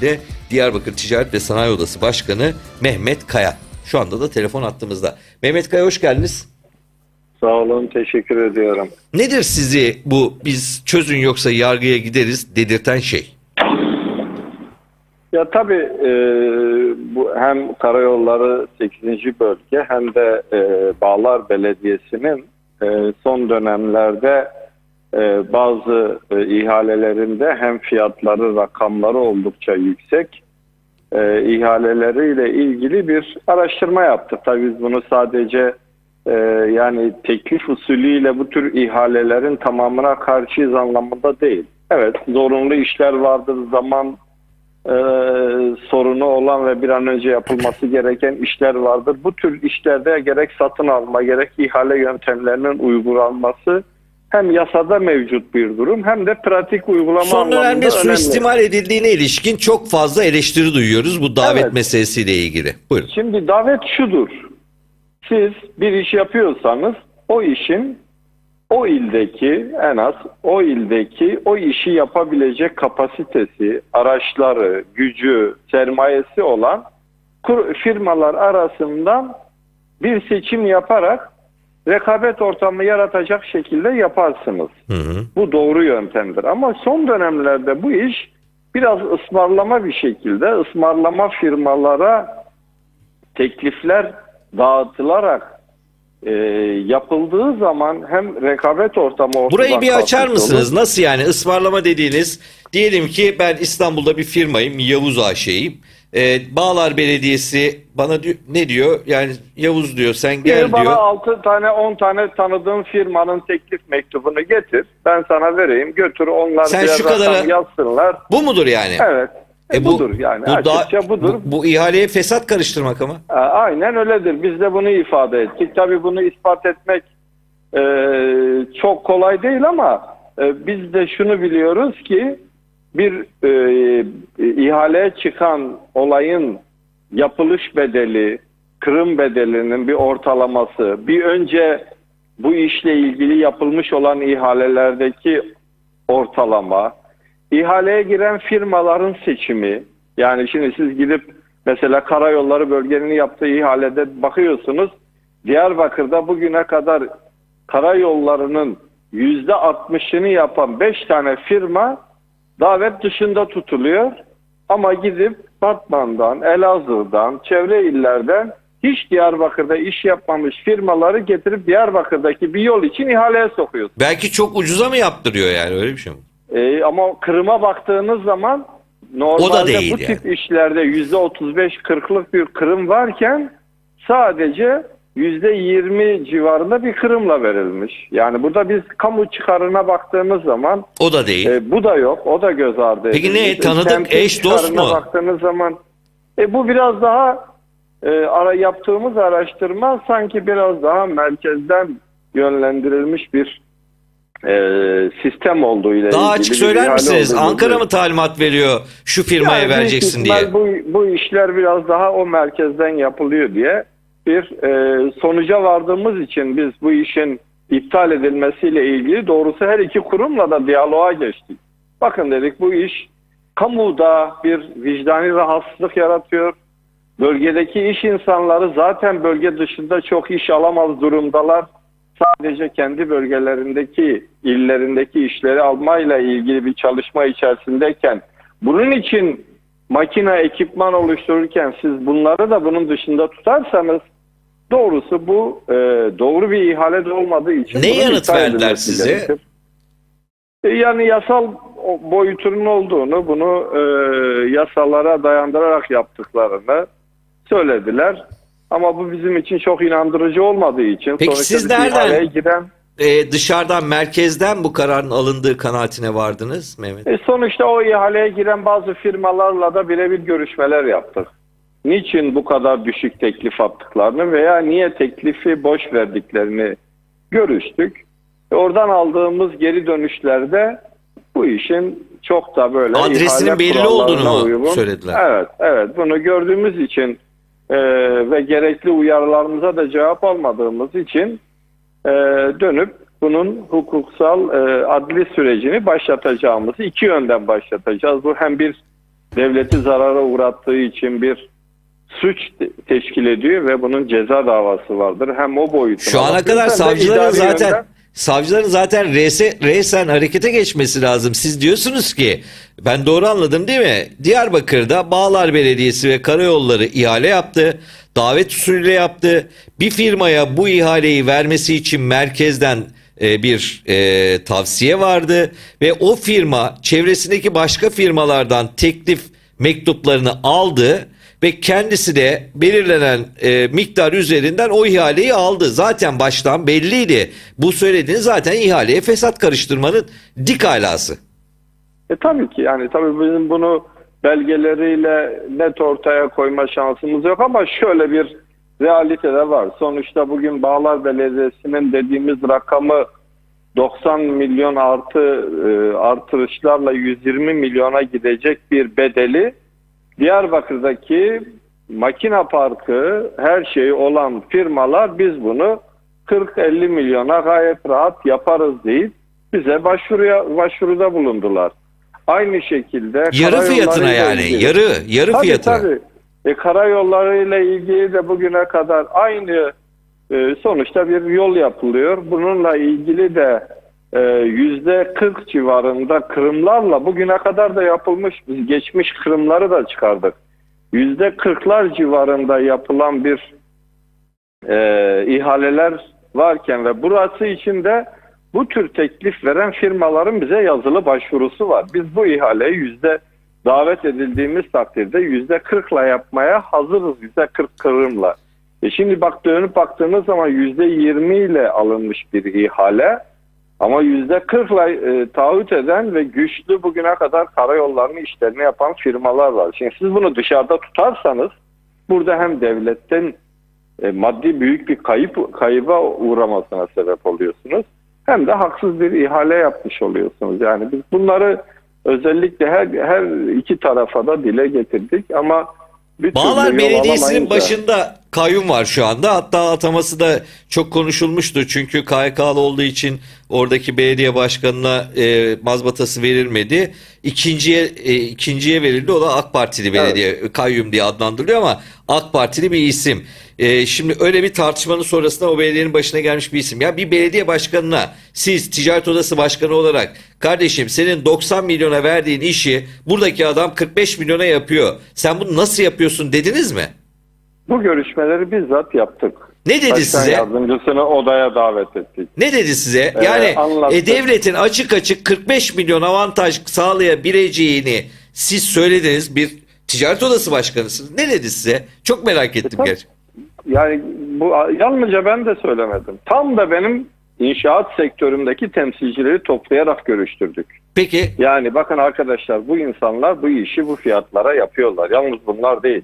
de Diyarbakır Ticaret ve Sanayi Odası Başkanı Mehmet Kaya. Şu anda da telefon attığımızda. Mehmet Kaya hoş geldiniz. Sağ olun, teşekkür ediyorum. Nedir sizi bu biz çözün yoksa yargıya gideriz dedirten şey? Ya tabii e, bu hem karayolları 8. bölge hem de e, Bağlar Belediyesi'nin e, son dönemlerde e, bazı e, ihalelerinde hem fiyatları rakamları oldukça yüksek e, ihaleleriyle ilgili bir araştırma yaptık. Tabii biz bunu sadece e, yani teklif usulüyle bu tür ihalelerin tamamına karşıyız anlamında değil. Evet zorunlu işler vardır zaman e, sorunu olan ve bir an önce yapılması gereken işler vardır. Bu tür işlerde gerek satın alma gerek ihale yöntemlerinin uygulanması hem yasada mevcut bir durum hem de pratik uygulama Son anlamında dönemde önemli. suistimal edildiğine ilişkin çok fazla eleştiri duyuyoruz bu davet Evet. meselesiyle ilgili. Buyurun. Şimdi davet şudur. Siz bir iş yapıyorsanız o işin o ildeki en az o ildeki o işi yapabilecek kapasitesi, araçları, gücü, sermayesi olan firmalar arasından bir seçim yaparak rekabet ortamı yaratacak şekilde yaparsınız. Hı hı. Bu doğru yöntemdir. Ama son dönemlerde bu iş biraz ısmarlama bir şekilde ısmarlama firmalara teklifler dağıtılarak e, yapıldığı zaman hem rekabet ortamı ortadan Burayı bir açar mısınız? olur. Nasıl yani ısmarlama dediğiniz diyelim ki ben İstanbul'da bir firmayım Yavuz AŞ'yim. Ee, Bağlar Belediyesi bana di- ne diyor? Yani Yavuz diyor sen gel Gel bana diyor. 6 tane 10 tane tanıdığım firmanın teklif mektubunu getir. Ben sana vereyim. Götür onlar Sen şu kadara- yazsınlar. Bu mudur yani? Evet. E, E bu- budur yani. Bu, da- budur. bu, bu ihaleye fesat karıştırmak ama. A- Aynen öyledir. Biz de bunu ifade ettik. Tabii bunu ispat etmek e, çok kolay değil ama e, biz de şunu biliyoruz ki bir e, ihaleye çıkan olayın yapılış bedeli, kırım bedelinin bir ortalaması, bir önce bu işle ilgili yapılmış olan ihalelerdeki ortalama, ihaleye giren firmaların seçimi, yani şimdi siz gidip mesela karayolları bölgenin yaptığı ihalede bakıyorsunuz, Diyarbakır'da bugüne kadar karayollarının yüzde 60'ını yapan 5 tane firma davet dışında tutuluyor. Ama gidip Batman'dan, Elazığ'dan, çevre illerden hiç Diyarbakır'da iş yapmamış firmaları getirip Diyarbakır'daki bir yol için ihaleye sokuyor. Belki çok ucuza mı yaptırıyor yani öyle bir şey mi? Ee, ama kırıma baktığınız zaman normalde değil bu yani. tip işlerde yüzde 35-40'lık bir kırım varken sadece 20 civarında bir kırımla verilmiş. Yani burada biz kamu çıkarına baktığımız zaman O da değil. e, bu da yok. O da göz ardı Peki ne, tanıdık, Kentin eş, dost mu? baktığınız zaman e, bu biraz daha e, ara yaptığımız araştırma sanki biraz daha merkezden yönlendirilmiş bir e, sistem olduğu ile Daha ilgili açık söyler misiniz? Ankara gibi. mı talimat veriyor şu firmaya Yani vereceksin diye? Bu, bu işler biraz daha o merkezden yapılıyor diye bir e, sonuca vardığımız için biz bu işin iptal edilmesiyle ilgili doğrusu her iki kurumla da diyaloğa geçtik. Bakın dedik bu iş kamuda bir vicdani rahatsızlık yaratıyor. Bölgedeki iş insanları zaten bölge dışında çok iş alamaz durumdalar. Sadece kendi bölgelerindeki, illerindeki işleri almayla ilgili bir çalışma içerisindeyken bunun için makine, ekipman oluştururken siz bunları da bunun dışında tutarsanız doğrusu bu e, doğru bir ihale de olmadığı için Ne yanıt verdiler size? gerekir. E, Yani yasal boyutunun olduğunu, bunu e, yasalara dayandırarak yaptıklarını söylediler. Ama bu bizim için çok inandırıcı olmadığı için Peki sonuçta siz nereden- giren Ee, dışarıdan merkezden bu kararın alındığı kanaatine vardınız Mehmet. E sonuçta o ihaleye giren bazı firmalarla da birebir görüşmeler yaptık. Niçin bu kadar düşük teklif attıklarını veya niye teklifi boş verdiklerini görüştük. E oradan aldığımız geri dönüşlerde bu işin çok da böyle Adresinin belli olduğunu mu söylediler? Evet, evet. Bunu gördüğümüz için e, ve gerekli uyarılarımıza da cevap almadığımız için e, dönüp bunun hukuksal e, adli sürecini başlatacağımızı iki yönden başlatacağız. Bu hem bir devleti zarara uğrattığı için bir suç te- teşkil ediyor ve bunun ceza davası vardır. Hem o boyutuna Şu ana kadar savcıların zaten yönden- savcıların zaten rese, resen harekete geçmesi lazım. Siz diyorsunuz ki ben doğru anladım değil mi? Diyarbakır'da Bağlar Belediyesi ve Karayolları ihale yaptı. Davet usulüyle yaptı. Bir firmaya bu ihaleyi vermesi için merkezden e, bir e, tavsiye vardı ve o firma çevresindeki başka firmalardan teklif mektuplarını aldı ve kendisi de belirlenen e, miktar üzerinden o ihaleyi aldı. Zaten baştan belliydi. Bu söylediğiniz zaten ihaleye fesat karıştırmanın dik alası. E tabii ki yani tabii bizim bunu belgeleriyle net ortaya koyma şansımız yok ama şöyle bir realite de var. Sonuçta bugün Bağlar Belediyesi'nin dediğimiz rakamı 90 milyon artı e, artırışlarla 120 milyona gidecek bir bedeli Diyarbakır'daki makina parkı her şeyi olan firmalar biz bunu 40-50 milyona gayet rahat yaparız deyip bize başvuruya başvuruda bulundular. Aynı şekilde Yarı fiyatına yani. ilgili- Yarı yarı Tabii, fiyatına. tabii. E, karayollarıyla ilgili de bugüne kadar aynı e, sonuçta bir yol yapılıyor. Bununla ilgili de yüzde 40 civarında kırımlarla bugüne kadar da yapılmış biz geçmiş kırımları da çıkardık. Yüzde 40'lar civarında yapılan bir e, ihaleler varken ve burası için de bu tür teklif veren firmaların bize yazılı başvurusu var. Biz bu ihaleyi yüzde davet edildiğimiz takdirde yüzde 40'la yapmaya hazırız. Yüzde 40 kırımla. E şimdi bak dönüp baktığınız zaman yüzde 20 ile alınmış bir ihale ama yüzde 40'la e, taahhüt eden ve güçlü bugüne kadar karayollarını işlerini yapan firmalar var. Şimdi siz bunu dışarıda tutarsanız burada hem devletten e, maddi büyük bir kayıp kayıba uğramasına sebep oluyorsunuz. Hem de haksız bir ihale yapmış oluyorsunuz. Yani biz bunları özellikle her her iki tarafa da dile getirdik ama bir Bağlar türlü yol Belediyesi'nin alamayınca- başında kayyum var şu anda. Hatta ataması da çok konuşulmuştu. Çünkü KYK'lı olduğu için oradaki belediye başkanına e, mazbatası verilmedi. İkinciye e, ikinciye verildi. O da AK Partili belediye kayyum diye adlandırılıyor ama AK Partili bir isim. E, şimdi öyle bir tartışmanın sonrasında o belediyenin başına gelmiş bir isim. Ya bir belediye başkanına siz ticaret odası başkanı olarak kardeşim senin 90 milyona verdiğin işi buradaki adam 45 milyona yapıyor. Sen bunu nasıl yapıyorsun dediniz mi? Bu görüşmeleri bizzat yaptık. Ne dedi Başkan size? yardımcısını odaya davet ettik. Ne dedi size? Ee, Yani anlattı. e, devletin açık açık 45 milyon avantaj sağlayabileceğini siz söylediniz bir ticaret odası başkanısınız. Ne dedi size? Çok merak ettim tabii. gerçekten. Yani bu yalnızca ben de söylemedim. Tam da benim inşaat sektörümdeki temsilcileri toplayarak görüştürdük. Peki Yani bakın arkadaşlar bu insanlar bu işi bu fiyatlara yapıyorlar. Yalnız bunlar değil.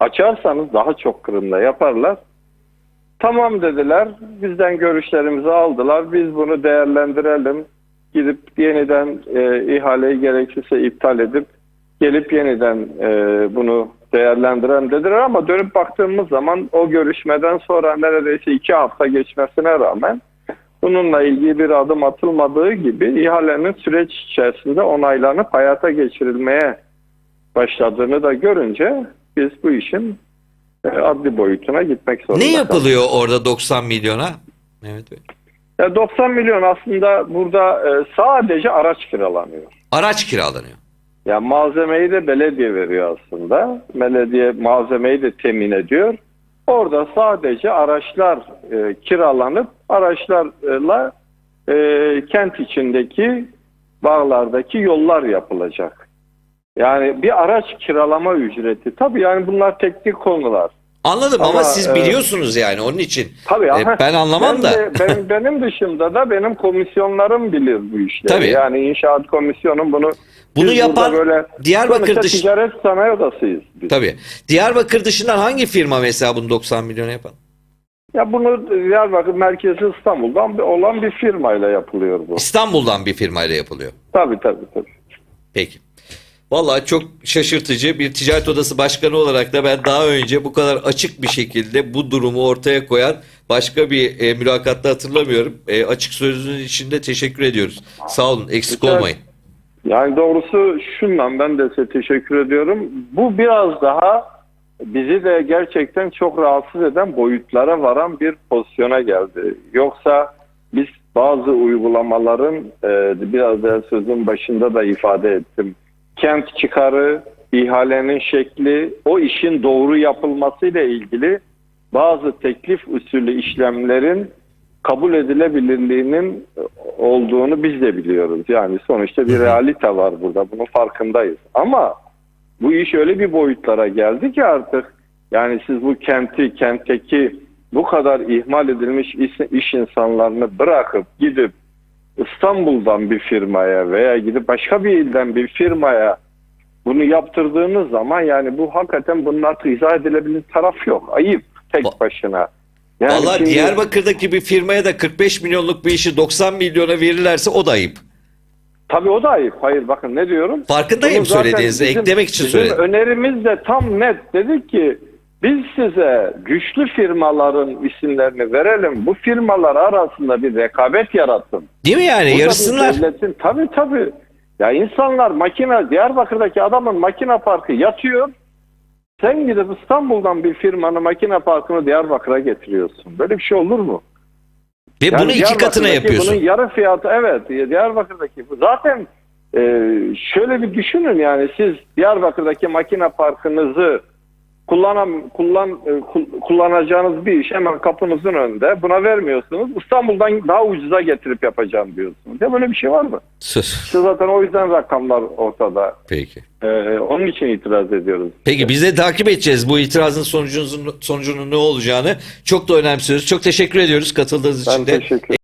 Açarsanız daha çok kırımla yaparlar. Tamam dediler. Bizden görüşlerimizi aldılar. Biz bunu değerlendirelim. Gidip yeniden e, ihaleyi gerekirse iptal edip gelip yeniden e, bunu değerlendirelim dediler ama dönüp baktığımız zaman o görüşmeden sonra neredeyse iki hafta geçmesine rağmen bununla ilgili bir adım atılmadığı gibi ihalenin süreç içerisinde onaylanıp hayata geçirilmeye başladığını da görünce biz bu işin e, adli boyutuna gitmek zorunda ne kaldık. yapılıyor orada 90 milyona? Evet Bey. Ya 90 milyon aslında burada e, sadece araç kiralanıyor. Araç kiralanıyor. Ya malzemeyi de belediye veriyor aslında. Belediye malzemeyi de temin ediyor. Orada sadece araçlar e, kiralanıp araçlarla e, kent içindeki bağlardaki yollar yapılacak. Yani bir araç kiralama ücreti. Tabii yani bunlar teknik konular. Anladım ama, Ama, siz e, biliyorsunuz yani onun için. Tabii E, ama ben anlamam ben da. de- ben, benim dışında da benim komisyonlarım bilir bu işleri. Tabii. Yani inşaat komisyonum bunu Bunu yapan böyle Diyarbakır sonuçta dış- ticaret sanayi odasıyız biz. Tabii. Diyarbakır dışından hangi firma mesela bunu 90 milyona yapan? Ya bunu Diyarbakır merkezi İstanbul'dan olan bir firmayla yapılıyor bu. İstanbul'dan bir firmayla yapılıyor. Tabii tabii tabii. Peki. Vallahi çok şaşırtıcı bir ticaret odası başkanı olarak da ben daha önce bu kadar açık bir şekilde bu durumu ortaya koyan başka bir e, mülakatta hatırlamıyorum. E, açık sözünüz için de teşekkür ediyoruz. Sağ olun eksik Rica- olmayın. Yani doğrusu şundan ben de size teşekkür ediyorum. Bu biraz daha bizi de gerçekten çok rahatsız eden boyutlara varan bir pozisyona geldi. Yoksa biz bazı uygulamaların e, biraz da sözün başında da ifade ettim. Kent çıkarı, ihalenin şekli, o işin doğru yapılmasıyla ilgili bazı teklif usulü işlemlerin kabul edilebilirliğinin olduğunu biz de biliyoruz. Yani sonuçta bir realite var burada. Bunun farkındayız. Ama bu iş öyle bir boyutlara geldi ki artık yani siz bu kenti, kentteki bu kadar ihmal edilmiş iş, iş insanlarını bırakıp gidip İstanbul'dan bir firmaya veya gidip başka bir ilden bir firmaya bunu yaptırdığınız zaman yani bu hakikaten bunun artık izah edilebilir taraf yok. Ayıp tek başına. Yani Vallahi şimdi- Diyarbakır'daki bir firmaya da 45 milyonluk bir işi 90 milyona verirlerse o da ayıp. Tabii o da ayıp. Hayır bakın ne diyorum? Farkındayım Bunu söylediğinizi. bizim- Eklemek için bizim söyledim. önerimiz de tam net. Dedik ki biz size güçlü firmaların isimlerini verelim. Bu firmalar arasında bir rekabet yaratın. Değil mi yani? Bu Yarışsınlar. Devletin, tabii tabii. Ya insanlar makine, Diyarbakır'daki adamın makine parkı yatıyor. Sen gidip İstanbul'dan bir firmanın makine parkını Diyarbakır'a getiriyorsun. Böyle bir şey olur mu? Ve Yani bunu iki katına yapıyorsun. Bunun yarı fiyatı evet Diyarbakır'daki. Zaten e, şöyle bir düşünün yani siz Diyarbakır'daki makine parkınızı kullanam, kullan, e, kul- kullanacağınız bir iş hemen kapınızın önünde. Buna vermiyorsunuz. İstanbul'dan daha ucuza getirip yapacağım diyorsunuz. Ya böyle bir şey var mı? Söz. İşte zaten o yüzden rakamlar ortada. Peki. E, onun için itiraz ediyoruz. Peki biz de takip edeceğiz bu itirazın sonucunun, sonucunun ne olacağını. Çok da önemsiyoruz. Çok teşekkür ediyoruz katıldığınız Ben için de. teşekkür